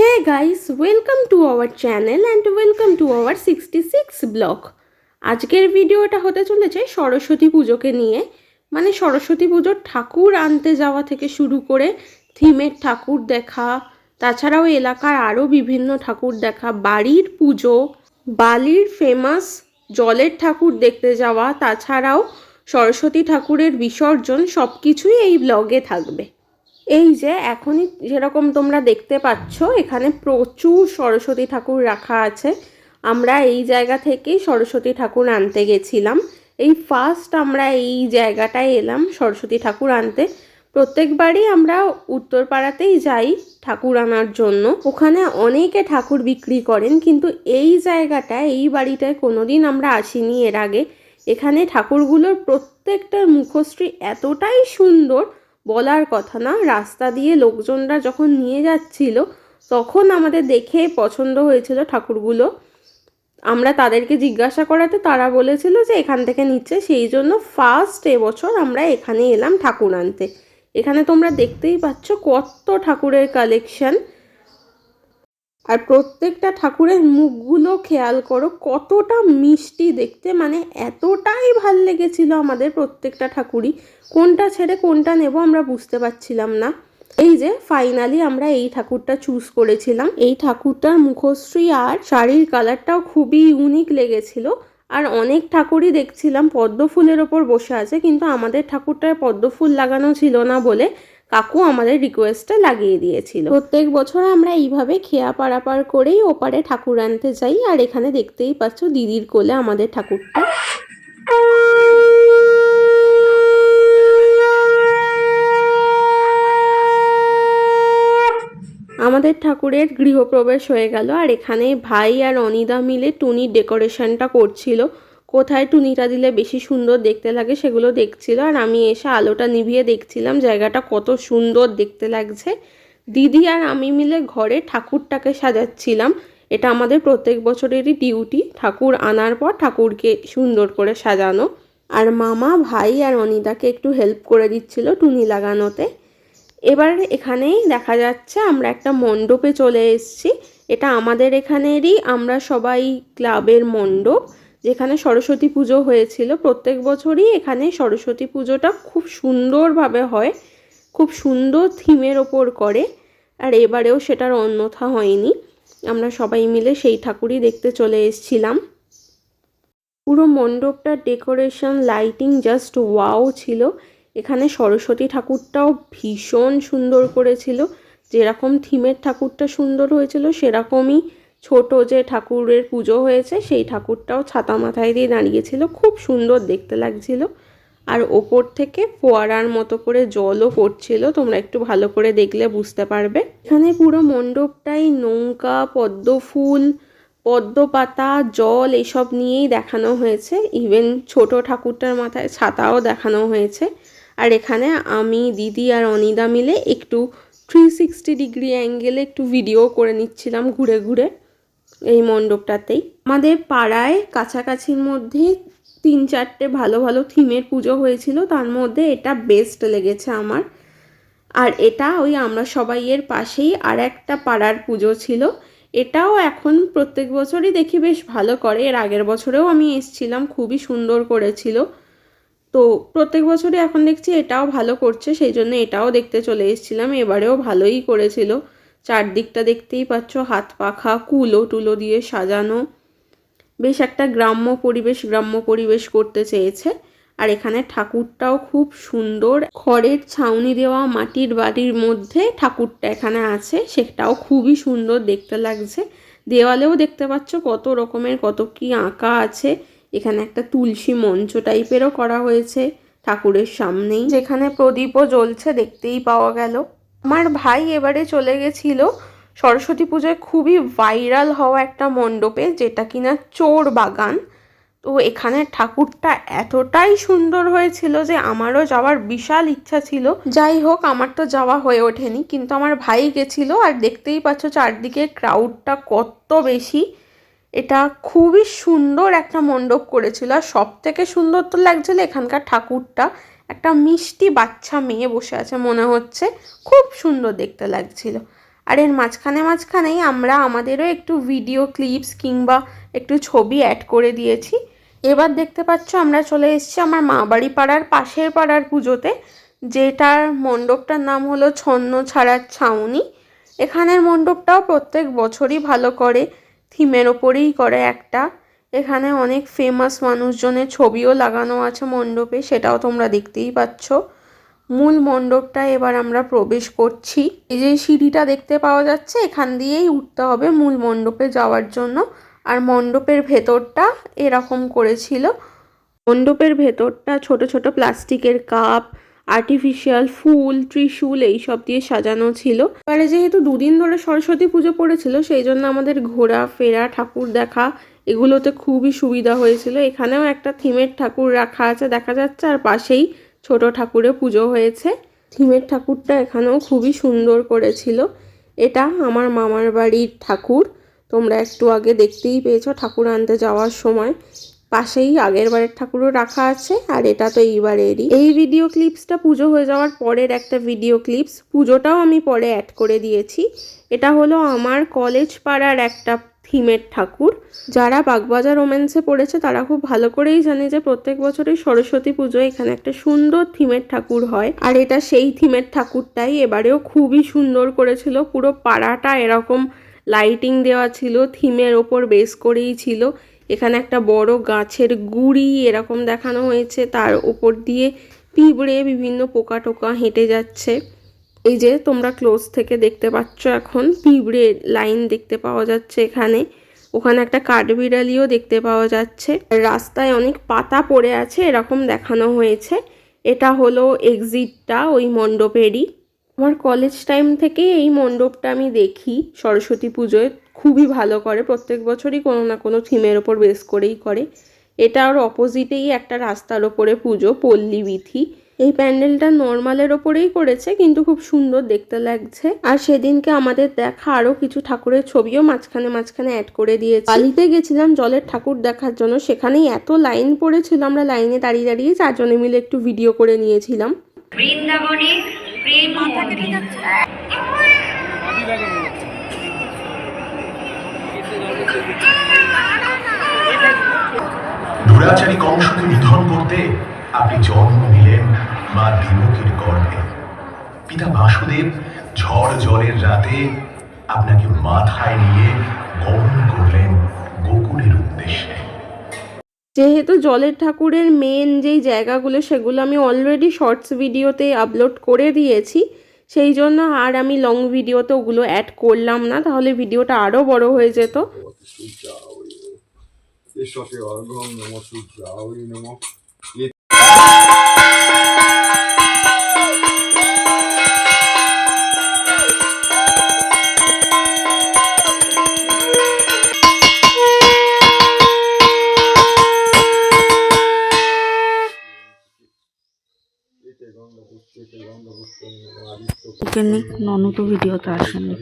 Hey guys, welcome to our channel and welcome to our 66 blog আজকের ভিডিওটা হতে চলেছে সরস্বতী পুজোকে নিয়ে। মানে সরস্বতী পুজোর ঠাকুর আনতে যাওয়া থেকে শুরু করে থিমের ঠাকুর দেখা তাছাড়াও এলাকার আরও বিভিন্ন ঠাকুর দেখা বাড়ির পুজো বালির ফেমাস জলের ঠাকুর দেখতে যাওয়া তাছাড়াও সরস্বতী ঠাকুরের বিসর্জন সব কিছুই এই ব্লগে থাকবে। এই যে এখনই যেরকম তোমরা দেখতে পাচ্ছ, এখানে প্রচুর সরস্বতী ঠাকুর রাখা আছে। আমরা এই জায়গা থেকেই সরস্বতী ঠাকুর আনতে গেছিলাম। এই ফার্স্ট আমরা এই জায়গাটায় এলাম সরস্বতী ঠাকুর আনতে। প্রত্যেকবারই আমরা উত্তরপাড়াতেই যাই ঠাকুর আনার জন্য। ওখানে অনেকে ঠাকুর বিক্রি করেন, কিন্তু এই জায়গাটায় এই বাড়িটায় কোনোদিন আমরা আসিনি এর আগে। এখানে ঠাকুরগুলোর প্রত্যেকটার মুখশ্রী এতটাই সুন্দর বলার কথা না। রাস্তা দিয়ে লোকজনরা যখন নিয়ে যাচ্ছিল, তখন আমাদের দেখে পছন্দ হয়েছিল ঠাকুরগুলো। আমরা তাদেরকে জিজ্ঞাসা করাতে তারা বলেছিল যে, এখান থেকে নিচ্ছে। সেই জন্য ফার্স্ট এবছর আমরা এখানে এলাম ঠাকুর আনতে। এখানে তোমরা দেখতেই পাচ্ছ কত ঠাকুরের কালেকশন আর প্রত্যেকটা ঠাকুরের মুখগুলো খেয়াল করো, কতটা মিষ্টি দেখতে। মানে এতটাই ভালো লেগেছিল আমাদের প্রত্যেকটা ঠাকুরই। কোনটা ছেড়ে কোনটা নেব আমরা বুঝতে পারছিলাম না। এই যে ফাইনালি আমরা এই ঠাকুরটা চুজ করেছিলাম। এই ঠাকুরটার মুখশ্রী আর শাড়ির কালারটাও খুবই ইউনিক লেগেছিল। আর অনেক ঠাকুরই দেখছিলাম পদ্ম ফুলের ওপর বসে আছে, কিন্তু আমাদের ঠাকুরটায় পদ্ম ফুল লাগানো ছিল না বলে কাকু আমাদের রিকোয়েস্টটা লাগিয়ে দিয়েছিল। প্রত্যেক বছর আমরা এইভাবে খেয়া পারাপার করেই ওপারে ঠাকুর আনতে যাই, আর এখানে দেখতেই পাচ্ছ দিদির কোলে আমাদের ঠাকুরটা। আমাদের ঠাকুরের গৃহপ্রবেশ হয়ে গেল, আর এখানে ভাই আর অনিদা মিলে টুনির ডেকোরেশনটা করছিল। কোথায় টুনিটা দিলে বেশি সুন্দর দেখতে লাগে সেগুলো দেখছিল আর আমি এসে আলোটা নিভিয়ে দেখছিলাম জায়গাটা কত সুন্দর দেখতে লাগছে। দিদি আর আমি মিলে ঘরে ঠাকুরটাকে সাজাচ্ছিলাম। এটা আমাদের প্রত্যেক বছরেরই ডিউটি, ঠাকুর আনার পর ঠাকুরকে সুন্দর করে সাজানো। আর মামা, ভাই আর অনিদাকে একটু হেল্প করে দিচ্ছিল টুনি লাগানোতে। এবার এখানেই দেখা যাচ্ছে আমরা একটা মণ্ডপে চলে এসেছি। এটা আমাদের এখানেরই, আমরা সবাই ক্লাবের মণ্ডপ। যেখানে সরস্বতী পুজো হয়েছিল, প্রত্যেক বছরই এখানে সরস্বতী পুজোটা খুব সুন্দরভাবে হয়, খুব সুন্দর থিমের ওপর করে, আর এবারেও সেটার অন্যথা হয়নি। আমরা সবাই মিলে সেই ঠাকুরই দেখতে চলে এসেছিলাম। পুরো মণ্ডপটার ডেকোরেশন, লাইটিং জাস্ট ওয়াও ছিল। এখানে সরস্বতী ঠাকুরটাও ভীষণ সুন্দর করেছিল। যেরকম থিমের ঠাকুরটা সুন্দর হয়েছিল, সেরকমই ছোট যে ঠাকুরের পুজো হয়েছে, সেই ঠাকুরটাও ছাতা মাথায় দিয়ে দাঁড়িয়েছিল। খুব সুন্দর দেখতে লাগছিল। আর ওপর থেকে ফোয়ারার মতো করে জলও পড়ছিল। তোমরা একটু ভালো করে দেখলে বুঝতে পারবে। এখানে পুরো মণ্ডপটাই নৌকা পদ্ম ফুল পদ্ম পাতা জল এসব নিয়েই দেখানো হয়েছে। ইভেন ছোট ঠাকুরটার মাথায় ছাতাও দেখানো হয়েছে। আর এখানে আমি, দিদি আর অনিদা মিলে একটু থ্রি সিক্সটি ডিগ্রি অ্যাঙ্গেলে একটু ভিডিও করে নিচ্ছিলাম ঘুরে ঘুরে। এই মণ্ডপটাতেই। আমাদের পাড়ায় কাছাকাছির মধ্যে তিন চারটে ভালো ভালো থিমের পুজো হয়েছিল, তার মধ্যে এটা বেস্ট লেগেছে আমার। আর এটা ওই আমরা সবাইয়ের পাশেই আর একটা পাড়ার পুজো ছিল। এটাও এখন প্রত্যেক বছরই দেখি বেশ ভালো করে। এর আগের বছরেও আমি এসছিলাম, খুবই সুন্দর করেছিল। তো প্রত্যেক বছরই এখন দেখছি এটাও ভালো করছে, সেই জন্য এটাও দেখতে চলে এসেছিলাম। এবারেও ভালোই করেছিল। চারদিকটা দেখতেই পাচ্ছ, হাত পাখা, কুলো টুলো দিয়ে সাজানো। বেশ একটা গ্রাম্য পরিবেশ গ্রাম্য পরিবেশ করতে চেয়েছে। আর এখানে ঠাকুরটাও খুব সুন্দর। খড়ের ছাউনি দেওয়া, মাটির বাড়ির মধ্যে ঠাকুরটা এখানে আছে, সেটাও খুবই সুন্দর দেখতে লাগছে। দেওয়ালেও দেখতে পাচ্ছ কত রকমের, কত কি আঁকা আছে। এখানে একটা তুলসী মঞ্চ টাইপেরও করা হয়েছে ঠাকুরের সামনেই। যেখানে প্রদীপও জ্বলছে, দেখতেই পাওয়া গেল। আমার ভাই এবারে চলে গেছিল। সরস্বতী পুজোয় খুবই ভাইরাল হওয়া একটা মণ্ডপে, যেটা কিনা চোর বাগান। তো এখানে ঠাকুরটা এতটাই সুন্দর হয়েছিল যে আমারও যাওয়ার বিশাল ইচ্ছা ছিল। যাই হোক, আমার তো যাওয়া হয়ে ওঠেনি, কিন্তু আমার ভাই গেছিল আর দেখতেই পাচ্ছ চারদিকে ক্রাউডটা কত বেশি। এটা খুবই সুন্দর একটা মণ্ডপ করেছিল আর সব থেকে সুন্দর তো লাগছিল এখানকার ঠাকুরটা। একটা মিষ্টি বাচ্চা মেয়ে বসে আছে, মনে হচ্ছে। খুব সুন্দর দেখতে লাগছিল। আর এর মাঝখানে মাঝখানেই আমরা, আমাদেরও একটু ভিডিও ক্লিপস কিংবা একটু ছবি অ্যাড করে দিয়েছি। এবার দেখতে পাচ্ছ, আমরা চলে এসেছি আমার মা বাড়ি পাড়ার পাশের পাড়ার পুজোতে, যেটার মণ্ডপটার নাম হলো ছন্ন ছাড়ার ছাউনি। এখানের মণ্ডপটাও প্রত্যেক বছরই ভালো করে থিমের ওপরেই করে একটা। এখানে অনেক ফেমাস মানুষজনের ছবিও লাগানো আছে মণ্ডপে, সেটাও তোমরা দেখতেই পাচ্ছ। মূল মণ্ডপটা এবার আমরা প্রবেশ করছি। এই যে সিঁড়িটা দেখতে পাওয়া যাচ্ছে, এখান দিয়েই উঠতে হবে মূল মণ্ডপে যাওয়ার জন্য। আর মণ্ডপের ভেতরটা এরকম করেছিল। মণ্ডপের ভেতরটা ছোট ছোট প্লাস্টিকের কাপ আর্টিফিশিয়াল ফুল, ত্রিশূল, এইসব দিয়ে সাজানো ছিল। এবারে যেহেতু দুদিন ধরে সরস্বতী পুজো পড়েছিল, সেই জন্য আমাদের ঘোরা, ফেরা, ঠাকুর দেখা এগুলোতে খুবই সুবিধা হয়েছিল। এখানেও একটা থিমের ঠাকুর রাখা আছে, দেখা যাচ্ছে আর পাশেই ছোট ঠাকুরে পুজো হয়েছে। থিমের ঠাকুরটা এখানেও খুবই সুন্দর করেছিল। এটা আমার মামার বাড়ির ঠাকুর। তোমরা একটু আগে দেখতেই পেয়েছ ঠাকুর আনতে যাওয়ার সময়। পাশেই আগের বারের ঠাকুরও রাখা আছে আর এটা তো এইবারেরই। এই ভিডিও ক্লিপসটা পুজো হয়ে যাওয়ার পরের একটা ভিডিও ক্লিপস পুজোটাও আমি পরে অ্যাড করে দিয়েছি। এটা হলো আমার কলেজ পাড়ার একটা থিমের ঠাকুর। যারা বাগবাজার রোম্যান্সে পড়েছে, তারা খুব ভালো করেই জানে যে প্রত্যেক বছরই সরস্বতী পুজো এখানে একটা সুন্দর থিমের ঠাকুর হয়। আর এটা সেই থিমের ঠাকুরটাই এবারেও খুবই সুন্দর করেছিল। পুরো পাড়াটা এরকম লাইটিং দেওয়া ছিল, থিমের ওপর বেস করেই ছিল। এখানে একটা বড় গাছের গুড়ি এরকম দেখানো হয়েছে। তার উপর দিয়ে পিঁপড়ে বিভিন্ন পোকা টোকা হেঁটে যাচ্ছে। এই যে তোমরা ক্লোজ থেকে দেখতে পাচ্ছ এখন, পিঁপড়ে লাইন দেখতে পাওয়া যাচ্ছে এখানে। ওখানে একটা কাঠবিড়ালিও দেখতে পাওয়া যাচ্ছে। রাস্তায় অনেক পাতা পড়ে আছে, এরকম দেখানো হয়েছে। এটা হলো এক্সিটটা ওই মণ্ডপেরই। আমার কলেজ টাইম থেকে এই মণ্ডপটা আমি দেখি সরস্বতী পুজোয়। খুবই ভালো করে, প্রত্যেক বছরই কোনো না কোনো থিমের ওপর বেস করেই করে। এটা ওর অপোজিটেই একটা রাস্তার ওপরে পুজো পল্লী বিথি এই প্যান্ডেলটা নর্মালের ওপরেই করেছে কিন্তু খুব সুন্দর দেখতে লাগছে। আর সেদিনকে আমাদের দেখা আরও কিছু ঠাকুরের ছবিও মাঝখানে মাঝখানে অ্যাড করে দিয়েছে। বালিতে গেছিলাম জলের ঠাকুর দেখার জন্য সেখানেই এত লাইন পড়েছিল আমরা লাইনে দাঁড়িয়ে দাঁড়িয়ে চারজনে মিলে একটু ভিডিও করে নিয়েছিলাম। বৃন্দাবনে প্রেম দুরাচারী কংসকে নিধন করতে আপনি জন্ম নিলেন মা দেবকীর গর্ভে পিতা বাসুদেব ঝড় জলের রাতে আপনাকে মাথায় নিয়ে গমন করলেন গোকুলের উদ্দেশ্যে। যেহেতু জলের ঠাকুরের মেন যেই জায়গাগুলো সেগুলো আমি অলরেডি শর্টস ভিডিওতে আপলোড করে দিয়েছি সেই জন্য আর আমি লং ভিডিওতে ওগুলো অ্যাড করলাম না তাহলে ভিডিওটা আরও বড় হয়ে যেত। নম নম। ওকে নিক ননু তো ভিডিওতে আসেনি।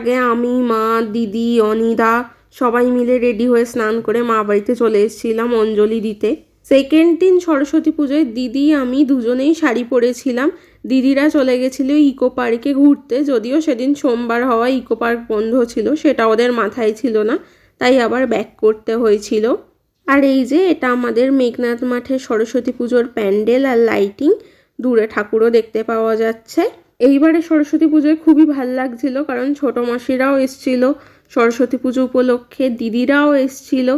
আগে আমি, মা, দিদি অনিদা সবাই মিলে রেডি হয়ে স্নান করে মা বাড়িতে চলে এসেছিলাম অঞ্জলি দিতে। সেকেন্ড দিন সরস্বতী পুজোয় দিদি, আমি দুজনেই শাড়ি পরেছিলাম। দিদিরা চলে গেছিল ইকো পার্কে ঘুরতে, যদিও সেদিন সোমবার হওয়া ইকো পার্ক বন্ধ ছিল, সেটা ওদের মাথায় ছিল না, তাই আবার ব্যাক করতে হয়েছিল। আর এই যে, এটা আমাদের মেঘনাথ মাঠে সরস্বতী পুজোর প্যান্ডেল আর লাইটিং দূরে ঠাকুরও দেখতে পাওয়া যাচ্ছে। এইবারে সরস্বতী পুজোয় খুবই ভালো লাগছিল, কারণ ছোটো মাসিরাও এসছিল সরস্বতী পুজো উপলক্ষে, দিদিরাও এসছিল।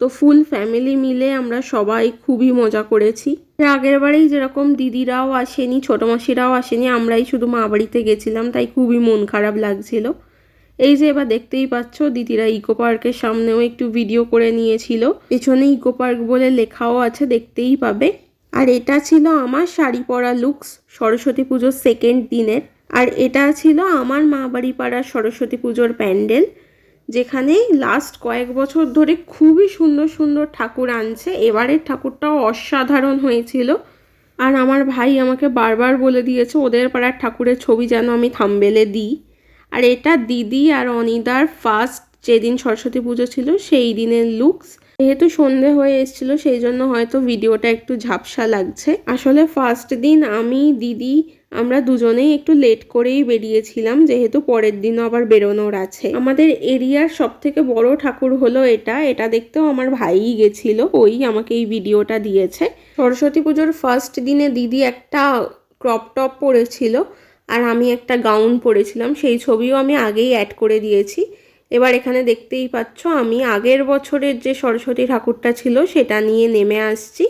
তো ফুল ফ্যামিলি মিলে আমরা সবাই খুবই মজা করেছি। আগের বারেই যেরকম দিদিরাও আসেনি, ছোটো মাসিরাও আসেনি, আমরাই শুধু মা বাড়িতে গেছিলাম, তাই খুবই মন খারাপ লাগছিল। এই যে এবার দেখতেই পাচ্ছ, দিদিরা ইকো পার্কের সামনেও একটু ভিডিও করে নিয়েছিল। পেছনে ইকো পার্ক বলে লেখাও আছে, দেখতেই পাবে। আর এটা ছিল আমার শাড়ি পরা লুকস সরস্বতী পুজোর সেকেন্ড দিনের। আর এটা ছিল আমার মা বাড়ি পাড়ার সরস্বতী পুজোর প্যান্ডেল, যেখানে লাস্ট কয়েক বছর ধরে খুবই সুন্দর সুন্দর ঠাকুর আনছে। এবারের ঠাকুরটাও অসাধারণ হয়েছিল। আর আমার ভাই আমাকে বারবার বলে দিয়েছে, ওদের পাড়ার ঠাকুরের ছবি যেন আমি থাম্বেলে দিই। আর এটা দিদি আর অনিদার ফার্স্ট যেদিন সরস্বতী পুজো ছিল, সেই দিনের লুকস যেহেতু সন্ধে হয়ে এসেছিল, সেই জন্য হয়তো ভিডিওটা একটু ঝাপসা লাগছে। আসলে ফার্স্ট দিন আমি, দিদি, আমরা দুজনেই একটু লেট করেই বেরিয়েছিলাম, যেহেতু পরের দিনও আবার বেরোনোর আছে। আমাদের এরিয়ার সব থেকে বড় ঠাকুর হলো এটা। এটা দেখতেও আমার ভাইই গেছিল, ওই আমাকে এই ভিডিওটা দিয়েছে। সরস্বতী পুজোর ফার্স্ট দিনে দিদি একটা ক্রপ টপ পরেছিল, আর আমি একটা গাউন পরেছিলাম। সেই ছবিও আমি আগেই অ্যাড করে দিয়েছি। এবার এখানে দেখতেই পাচ্ছ, আমি আগের বছরের যে সরস্বতী ঠাকুরটা ছিল, সেটা নিয়ে নেমে আসছি,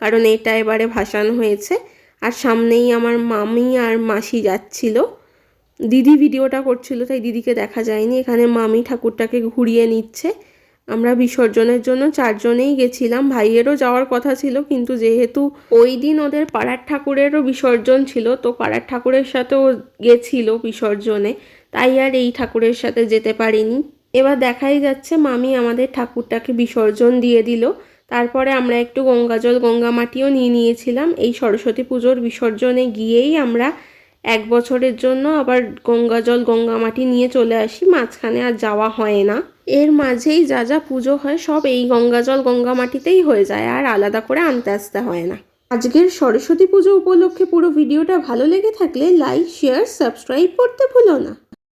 কারণ এটা এবারে ভাসান হয়েছে। আর সামনেই আমার মামি আর মাসি যাচ্ছিল। দিদি ভিডিওটা করছিল, তাই দিদিকে দেখা যায়নি। এখানে মামি ঠাকুরটাকে ঘুরিয়ে নিচ্ছে। আমরা বিসর্জনের জন্য চারজনেই গেছিলাম। ভাইয়েরও যাওয়ার কথা ছিল, কিন্তু যেহেতু ওই দিন ওদের পাড়ার ঠাকুরেরও বিসর্জন ছিল, তো পাড়ার ঠাকুরের সাথেও গেছিল বিসর্জনে। তাই আর এই ঠাকুরের সাথে যেতে পারিনি। এবার দেখাই যাচ্ছে মামি আমাদের ঠাকুরটাকে বিসর্জন দিয়ে দিল। তারপরে আমরা একটু গঙ্গাজল গঙ্গা মাটিও নিয়ে নিয়েছিলাম। এই সরস্বতী পুজোর বিসর্জনে গিয়েই আমরা এক বছরের জন্য আবার গঙ্গাজল গঙ্গা মাটি নিয়ে চলে আসি। মাঝখানে আর যাওয়া হয় না। এর মাঝেই যা যা পুজো হয় সব এই গঙ্গাজল গঙ্গা মাটিতেই হয়ে যায়। আর আলাদা করে আনতে আসতে হয় না। আজকের সরস্বতী পুজো উপলক্ষে পুরো ভিডিওটা ভালো লেগে থাকলে লাইক, শেয়ার, সাবস্ক্রাইব করতে ভুলো না।